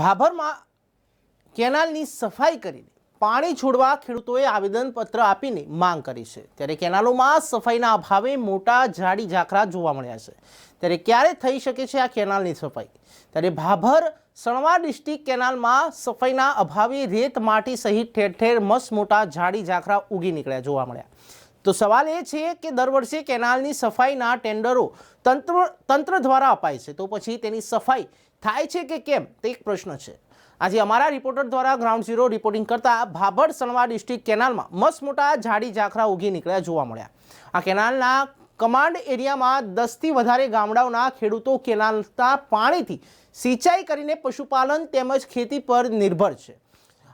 ભાભરમાં કેનાલની સફાઈ કરીને પાણી છોડવા ખેડૂતોએ આવેદનપત્ર આપીને માંગ કરી છે. ત્યારે કેનાલોમાં સફાઈના અભાવે મોટા ઝાડી ઝાખરા જોવા મળ્યા છે. ત્યારે ક્યારે થઈ શકે છે આ કેનાલની સફાઈ? ત્યારે ભાભર સણવા ડિસ્ટ્રિક્ટ કેનાલમાં સફાઈના અભાવે રેત માટી સહિત ઠેર ઠેર મસ્ત મોટા ઝાડી ઝાખરા ઉગી નીકળ્યા જોવા મળ્યા. તો સવાલ એ છે કે દર વર્ષે કેનાલની સફાઈના ટેન્ડરો તંત્ર તંત્ર દ્વારા અપાય છે. તો પછી તેની સફાઈ થાય છે કે કેમ? તે એક પ્રશ્ન છે. આજે અમારા રિપોર્ટર દ્વારા ગ્રાઉન્ડ ઝીરો રિપોર્ટિંગ કરતા ભાભર સણવા ડિસ્ટ્રિક્ટ કેનાલમાં મસ્ત મોટા ઝાડી ઝાખરા ઉગી નીકળ્યા જોવા મળ્યા. આ કેનાલના કમાન્ડ એરિયામાં દસથી વધારે ગામડાઓના ખેડૂતો કેનાલના પાણીથી સિંચાઈ કરીને પશુપાલન તેમજ ખેતી પર નિર્ભર છે.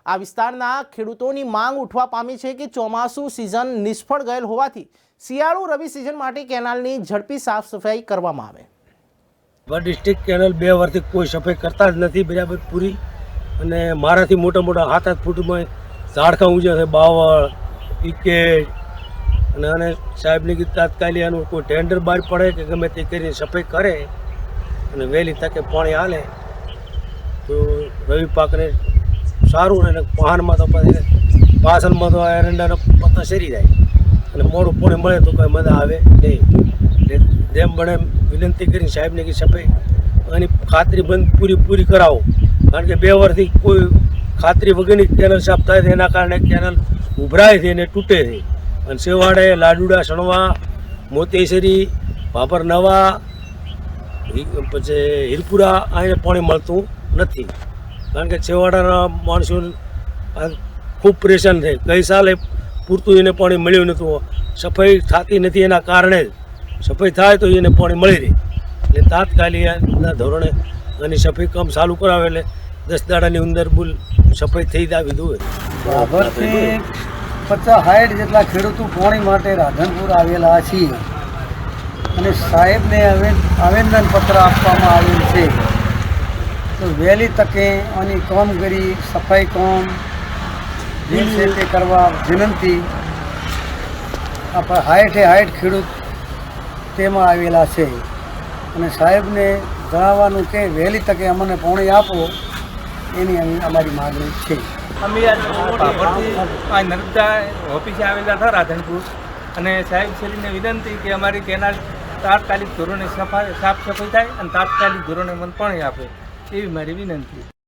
આ વિસ્તારના ખેડૂતોની માંગ ઉઠવા પામી છે કે ચોમાસું સિઝન નિષ્ફળ ગયેલ હોવાથી શિયાળુ રવિ સિઝન માટે કેનાલની ઝડપી સાફ સફાઈ કરવામાં આવે. ભર ડિસ્ટ્રિક્ટ કેનલ બે વર્ષથી કોઈ સફાઈ કરતા જ નથી બરાબર પૂરી અને મારાથી મોટા મોટા હાથ હાથ ફૂટમાં ઝાડખા ઊંચા છે બાવળ ક્રિકેટ અને અને સાહેબની કીધું તાત્કાલિક આનું કોઈ ટેન્ડર બહાર પડે કે ગમે તે કરીને સફાઈ કરે અને વહેલી તકે પાણી હાલે તો રવિ પાકને સારું ને અને વાહનમાં તો પછી પાછળમાં તો એરંડાનો પત્તો શેરી જાય. અને મોડું પાણી મળે તો કોઈ મજા આવે નહીં. જેમ બને વિનંતી કરી સાહેબને કે સફાઈ એની ખાતરી બંધ પૂરી પૂરી કરાવો. કારણ કે બે વર્ષથી કોઈ ખાતરી વગરની કેનલ સાફ થાય છે, એના કારણે કેનલ ઉભરાય છે અને તૂટે છે. અને સેવાડે લાડુડા સણવા મોતેશ્વરી ભાપર નવા પછી હિરપુરા અહીંયા પાણી મળતું નથી. કારણ કે છેવાડાના માણસો ખૂબ પરેશાન થઈ ગઈ સાલે પૂરતું એને પાણી મળ્યું નહોતું. સફાઈ થતી નથી એના કારણે જ. સફાઈ થાય તો એને પાણી મળી રહે. એટલે તાત્કાલિકના ધોરણે અને સફાઈ કામ ચાલુ કરાવે એટલે દસ દાડાની અંદર બુલ સફાઈ થઈ જાવી જોઈએ ભાભરથી પચાસ સાઠ જેટલા ખેડૂતો પાણી માટે રાધનપુર આવેલા છીએ. અને સાહેબને આવે- આવેદનપત્ર આપવામાં આવેલ છે. તો વહેલી તકે આની કામગીરી સફાઈ કામ જે છે તે કરવા વિનંતી. આપણા હાઈઠે હાઈઠ ખેડૂત તેમાં આવેલા છે. અને સાહેબને જણાવવાનું કે વહેલી તકે અમને પાણી આપો એની અમે- અમારી માગણી છે. અમે આ નર્મદા ઓફિસે આવેલા હતા રાધનપુર. અને સાહેબ શ્રીને વિનંતી કે અમારી કેનાલ તાત્કાલિક ધોરણે સફાઈ સાફ સફાઈ થાય અને તાત્કાલિક ધોરણે મને પાણી આપે. એવી મારી વિનંતી.